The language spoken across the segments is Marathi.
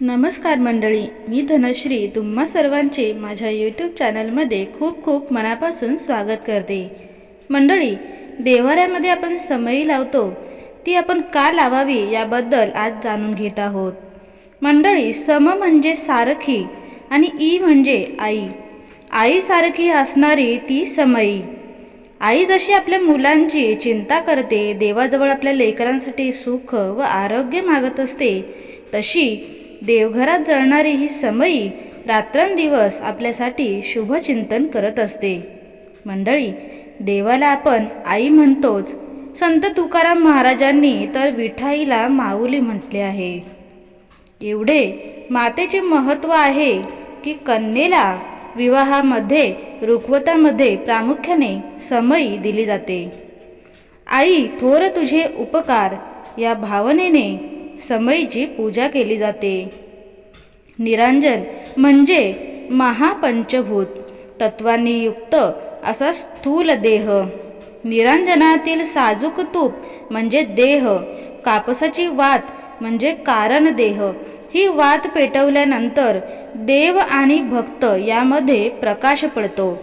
नमस्कार मंडळी मी धनश्री. तुम्हा सर्वांचे माझ्या यूट्यूब चॅनलमध्ये खूप खूप मनापासून स्वागत करते. मंडळी देवाऱ्यामध्ये आपण समयी लावतो. ती आपण का लावावी याबद्दल आज जाणून घेत आहोत. मंडळी सम म्हणजे सारखी आणि ई म्हणजे आई. आईसारखी असणारी ती समयी आई जशी आपल्या मुलांची चिंता करते देवाजवळ आपल्या लेकरांसाठी सुख व आरोग्य मागत असते तशी देवघरात जळणारी ही समयी रात्रंदिवस आपल्यासाठी शुभचिंतन करत असते. मंडळी देवाला आपण आई म्हणतोच. संत तुकाराम महाराजांनी तर विठाईला माऊली म्हटले आहे. एवढे मातेचे महत्त्व आहे की कन्येला विवाहामध्ये रुखवतामध्ये प्रामुख्याने समयी दिली जाते. आई थोर तुझे उपकार या भावनेने समयीची पूजा केली जाते. निरांजन म्हणजे महापंचभूत तत्वांनी युक्त असा स्थूल देह. निरांजनातील साजूक तूप म्हणजे देह कापसाची वात म्हणजे कारण देह. ही वात पेटवल्यानंतर देव आणि भक्त यामध्ये प्रकाश पडतो.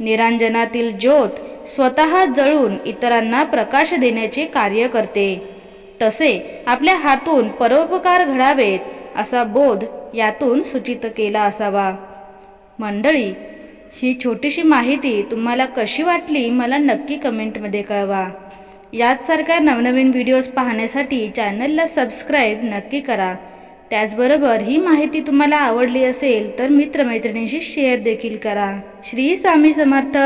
निरांजनातील ज्योत स्वतः जळून इतरांना प्रकाश देण्याचे कार्य करते. तसे आपल्या हातून परोपकार घडावेत असा बोध यातून सूचित केला असावा. मंडळी ही छोटीशी माहिती तुम्हाला कशी वाटली मला नक्की कमेंटमध्ये कळवा. याचसारख्या नवनवीन व्हिडिओज पाहण्यासाठी चॅनलला सबस्क्राईब नक्की करा. त्याचबरोबर ही माहिती तुम्हाला आवडली असेल तर मित्रमैत्रिणींशी शेअर देखील करा. श्री स्वामी समर्थ!